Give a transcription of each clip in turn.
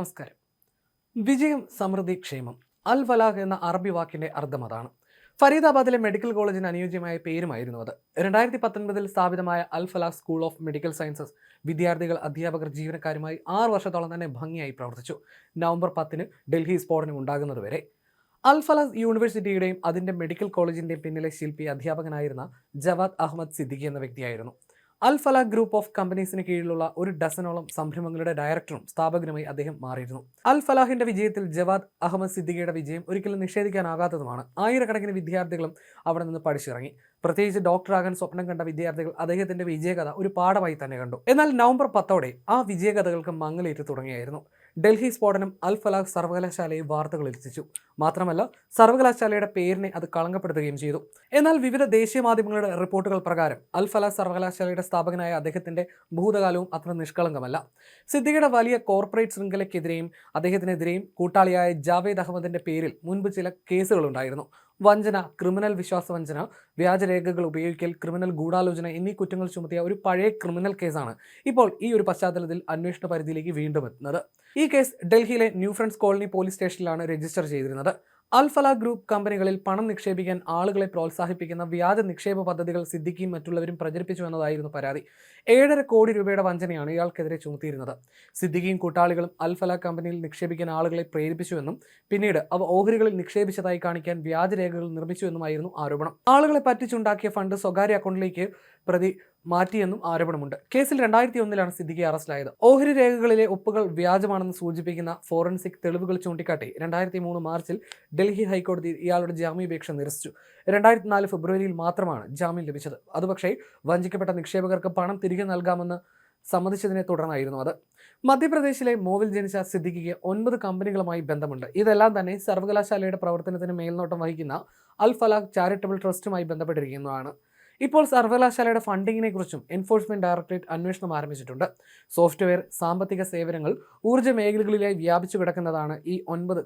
നമസ്കാരം. വിജയം സമൃദ്ധി ക്ഷേമം. അൽ ഫലാഹ് എന്ന അറബി വാക്കിന്റെ അർത്ഥം അതാണ്. ഫരീദാബാദിലെ മെഡിക്കൽ കോളേജിന് അനുയോജ്യമായ പേരുമായിരുന്നു അത്. രണ്ടായിരത്തി പത്തൊൻപതിൽ സ്ഥാപിതമായ Al Falah school of medical sciences വിദ്യാർത്ഥികൾ അധ്യാപകർ ജീവനക്കാരുമായി ആറ് വർഷത്തോളം തന്നെ ഭംഗിയായി പ്രവർത്തിച്ചു. നവംബർ പത്തിന് ഡൽഹി സ്ഫോടനം ഉണ്ടാകുന്നതുവരെ അൽ ഫലാസ് യൂണിവേഴ്സിറ്റിയുടെയും അതിന്റെ മെഡിക്കൽ കോളേജിന്റെയും പിന്നിലെ ശില്പി അധ്യാപകനായിരുന്ന ജവാദ് അഹമ്മദ് സിദ്ദിഖി എന്ന വ്യക്തിയായിരുന്നു. അൽ ഫലാഹ് ഗ്രൂപ്പ് ഓഫ് കമ്പനീസിന് കീഴിലുള്ള ഒരു ഡസനോളം സംരംഭങ്ങളുടെ ഡയറക്ടറും സ്ഥാപകനുമായി അദ്ദേഹം മാറിയിരുന്നു. അൽ ഫലാഹിന്റെ വിജയത്തിൽ ജവാദ് അഹമ്മദ് സിദ്ദിഖിയുടെ വിജയം ഒരിക്കലും നിഷേധിക്കാനാകാത്തതുമാണ്. ആയിരക്കണക്കിന് വിദ്യാർത്ഥികളും അവിടെ നിന്ന് പഠിച്ചിറങ്ങി. പ്രത്യേകിച്ച് ഡോക്ടറാകാൻ സ്വപ്നം കണ്ട വിദ്യാർത്ഥികൾ അദ്ദേഹത്തിന്റെ വിജയകഥ ഒരു പാഠമായി തന്നെ കണ്ടു. എന്നാൽ നവംബർ പത്തോടെ ആ വിജയകഥകൾക്ക് മങ്ങലേറ്റ് തുടങ്ങിയായിരുന്നു. ഡൽഹി സ്ഫോടനം അൽ ഫലാഹ് സർവകലാശാലയെ വാർത്തകൾ എത്തിച്ചു മാത്രമല്ല സർവകലാശാലയുടെ പേരിനെ അത് കളങ്കപ്പെടുത്തുകയും ചെയ്തു. എന്നാൽ വിവിധ ദേശീയ മാധ്യമങ്ങളുടെ റിപ്പോർട്ടുകൾ പ്രകാരം അൽ ഫലാഹ് സർവകലാശാലയുടെ സ്ഥാപകനായ അദ്ദേഹത്തിന്റെ ഭൂതകാലവും അത്ര നിഷ്കളങ്കമല്ല. സിദ്ദിഖയുടെ വലിയ കോർപ്പറേറ്റ് ശൃംഖലയ്ക്കെതിരെയും അദ്ദേഹത്തിനെതിരെയും കൂട്ടാളിയായ ജാവേദ് അഹമ്മദിന്റെ പേരിൽ മുൻപ് ചില കേസുകളുണ്ടായിരുന്നു വഞ്ചന ക്രിമിനൽ വിശ്വാസവഞ്ചന വ്യാജരേഖകൾ ഉപയോഗിക്കൽ ക്രിമിനൽ ഗൂഢാലോചന എന്നീ കുറ്റങ്ങൾ ചുമത്തിയ ഒരു പഴയ ക്രിമിനൽ കേസാണ് ഇപ്പോൾ ഈ ഒരു പശ്ചാത്തലത്തിൽ അന്വേഷണ പരിധിയിലേക്ക് വീണ്ടും എത്തുന്നത്. ഈ കേസ് ഡൽഹിയിലെ ന്യൂ ഫ്രണ്ട്സ് കോളനി പോലീസ് സ്റ്റേഷനിലാണ് രജിസ്റ്റർ ചെയ്തിരുന്നത്. അൽഫല ഗ്രൂപ്പ് കമ്പനികളിൽ പണം നിക്ഷേപിക്കാൻ ആളുകളെ പ്രോത്സാഹിപ്പിക്കുന്ന വ്യാജ നിക്ഷേപ പദ്ധതികൾ സിദ്ദിഖിയും മറ്റുള്ളവരും പ്രചരിപ്പിച്ചു എന്നതായിരുന്നു പരാതി. ഏഴര കോടി രൂപയുടെ വഞ്ചനയാണ് ഇയാൾക്കെതിരെ ചുമത്തിയിരുന്നത്. സിദ്ദിഖിയും കൂട്ടാളികളും അൽഫല കമ്പനിയിൽ നിക്ഷേപിക്കാൻ ആളുകളെ പ്രേരിപ്പിച്ചുവെന്നും പിന്നീട് അവ ഓഹരികളിൽ നിക്ഷേപിച്ചതായി കാണിക്കാൻ വ്യാജരേഖകൾ നിർമ്മിച്ചുവെന്നുമായിരുന്നു ആരോപണം. ആളുകളെ പറ്റിച്ചുണ്ടാക്കിയ ഫണ്ട് സ്വകാര്യ അക്കൗണ്ടിലേക്ക് പ്രതി മാറ്റിയെന്നും ആരോപണമുണ്ട്. കേസിൽ രണ്ടായിരത്തി ഒന്നിലാണ് സിദ്ദിഖി അറസ്റ്റിലായത്. ഓഹരി രേഖകളിലെ ഒപ്പുകൾ വ്യാജമാണെന്ന് സൂചിപ്പിക്കുന്ന ഫോറൻസിക് തെളിവുകൾ ചൂണ്ടിക്കാട്ടി രണ്ടായിരത്തി മൂന്ന് മാർച്ചിൽ ഡൽഹി ഹൈക്കോടതി ഇയാളുടെ ജാമ്യാപേക്ഷ നിരസിച്ചു. രണ്ടായിരത്തി നാല് ഫെബ്രുവരിയിൽ മാത്രമാണ് ജാമ്യം ലഭിച്ചത്. അതുപക്ഷേ വഞ്ചിക്കപ്പെട്ട നിക്ഷേപകർക്ക് പണം തിരികെ നൽകാമെന്ന് സമ്മതിച്ചതിനെ തുടർന്നായിരുന്നു അത്. മധ്യപ്രദേശിലെ മോവിൽ ജനിച്ച സിദ്ദിഖിക്ക് ഒൻപത് കമ്പനികളുമായി ബന്ധമുണ്ട്. ഇതെല്ലാം തന്നെ സർവകലാശാലയുടെ പ്രവർത്തനത്തിന് മേൽനോട്ടം വഹിക്കുന്ന അൽ ഫലാഖ് ചാരിറ്റബിൾ ട്രസ്റ്റുമായി ബന്ധപ്പെട്ടിരിക്കുന്നതാണ്. ഇപ്പോൾ സർവകലാശാലയുടെ ഫണ്ടിങ്ങിനെ കുറിച്ചും എൻഫോഴ്സ്മെന്റ് ഡയറക്ടറേറ്റ് അന്വേഷണം ആരംഭിച്ചിട്ടുണ്ട്. സോഫ്റ്റ്വെയർ സാമ്പത്തിക സേവനങ്ങൾ ഊർജ മേഖലകളിലായി വ്യാപിച്ചു കിടക്കുന്നതാണ് ഈ ഒൻപത്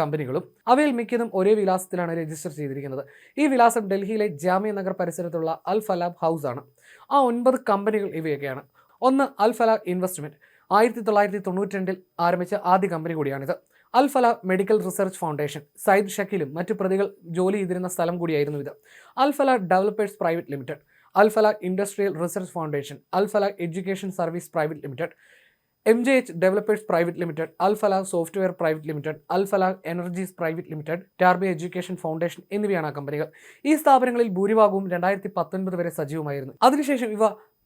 കമ്പനികളും. അവയിൽ മിക്കതും ഒരേ വിലാസത്തിലാണ് രജിസ്റ്റർ ചെയ്തിരിക്കുന്നത്. ഈ വിലാസം ഡൽഹിയിലെ ജാമ്യ നഗർ പരിസരത്തുള്ള അൽ ഫലാബ് ഹൗസ് ആണ് ആ ഒൻപത് കമ്പനികൾ ഇവയൊക്കെയാണ്. ഒന്ന് അൽ ഫലാബ് ഇൻവെസ്റ്റ്മെന്റ്. ആയിരത്തി തൊള്ളായിരത്തി തൊണ്ണൂറ്റി രണ്ടിൽ ആരംഭിച്ച ആദ്യ കമ്പനി കൂടിയാണിത്. Al Falah medical research foundation Syed ഷക്കീലും മറ്റു പ്രതികൾ ജോലി ചെയ്തിരുന്ന സ്ഥലം കൂടിയായിരുന്നു ഇത്. അൽ ഫല ഡെവലപ്പേഴ്സ് പ്രൈവറ്റ് ലിമിറ്റഡ് അൽ ഫല industrial research foundation Al Falah education service private limited M J H developers private limited Al Falah software private limited Al Falah energies private limited Tarbiya education foundation എന്നിവയാണ് ആ കമ്പനികൾ. ഈ സ്ഥാപനങ്ങളിൽ ഭൂരിഭാഗവും രണ്ടായിരത്തി പത്തൊൻപത് വരെ സജീവമായിരുന്നു. അതിനുശേഷം ഇവ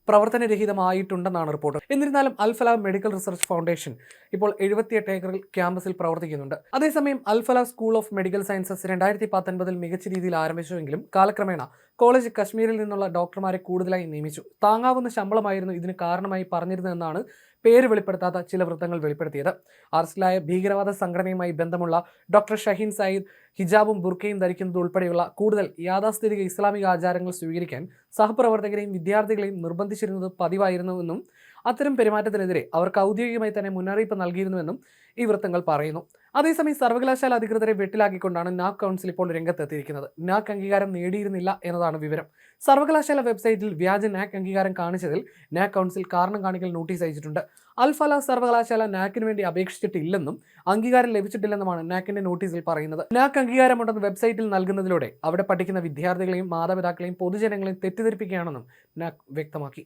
പ്രവർത്തനരഹിതമായിട്ടുണ്ടെന്നാണ് റിപ്പോർട്ട്. എന്നിരുന്നാലും അൽഫല മെഡിക്കൽ റിസർച്ച് ഫൗണ്ടേഷൻ ഇപ്പോൾ എഴുപത്തിയെട്ട് ഏക്കറിൽ ക്യാമ്പസിൽ പ്രവർത്തിക്കുന്നുണ്ട്. അതേസമയം Alfalah school of medical sciences രണ്ടായിരത്തി പത്തൊൻപതിൽ മികച്ച രീതിയിൽ ആരംഭിച്ചുവെങ്കിലും കാലക്രമേണ കോളേജ് കശ്മീരിൽ നിന്നുള്ള ഡോക്ടർമാരെ കൂടുതലായി നിയമിച്ചു. താങ്ങാവുന്ന ശമ്പളമായിരുന്നു ഇതിന് കാരണമായി പറഞ്ഞിരുന്നതെന്നാണ് പേര് വെളിപ്പെടുത്താത്ത ചില വൃത്തങ്ങൾ വെളിപ്പെടുത്തിയത്. അറസ്റ്റിലായ ഭീകരവാദ സംഘടനയുമായി ബന്ധമുള്ള ഡോക്ടർ ഷഹീൻ സയ്യിദ് ഹിജാബും ബുർക്കയും ധരിക്കുന്നത് ഉൾപ്പെടെയുള്ള കൂടുതൽ യാഥാസ്ഥിതിക ഇസ്ലാമിക ആചാരങ്ങൾ സ്വീകരിക്കാൻ സഹപ്രവർത്തകരെയും വിദ്യാർത്ഥികളെയും നിർബന്ധിച്ചിരുന്നത് പതിവായിരുന്നുവെന്നും അത്തരം പെരുമാറ്റത്തിനെതിരെ അവർക്ക് ഔദ്യോഗികമായി തന്നെ മുന്നറിയിപ്പ് നൽകിയിരുന്നുവെന്നും ഈ വൃത്തങ്ങൾ പറയുന്നു. അതേസമയം സർവകലാശാല അധികൃതരെ വെട്ടിലാക്കിക്കൊണ്ടാണ് നാക് കൗൺസിൽ ഇപ്പോൾ രംഗത്തെത്തിയിരിക്കുന്നത്. നാക് അംഗീകാരം നേടിയിരുന്നില്ല എന്നതാണ് വിവരം. സർവകലാശാല വെബ്സൈറ്റിൽ വ്യാജ നാക് അംഗീകാരം കാണിച്ചതിൽ നാക് കൗൺസിൽ കാരണം കാണിക്കൽ നോട്ടീസ് അയച്ചിട്ടുണ്ട്. അൽഫല സർവകലാശാല നാക്കിന് വേണ്ടി അപേക്ഷിച്ചിട്ടില്ലെന്നും അംഗീകാരം ലഭിച്ചിട്ടില്ലെന്നുമാണ് നാക്കിന്റെ നോട്ടീസിൽ പറയുന്നത്. നാക് അംഗീകാരമുണ്ടെന്ന് വെബ്സൈറ്റിൽ നൽകുന്നതിലൂടെ അവിടെ പഠിക്കുന്ന വിദ്യാർത്ഥികളെയും മാതാപിതാക്കളെയും പൊതുജനങ്ങളെയും തെറ്റിദ്ധരിപ്പിക്കുകയാണെന്നും നാക് വ്യക്തമാക്കി.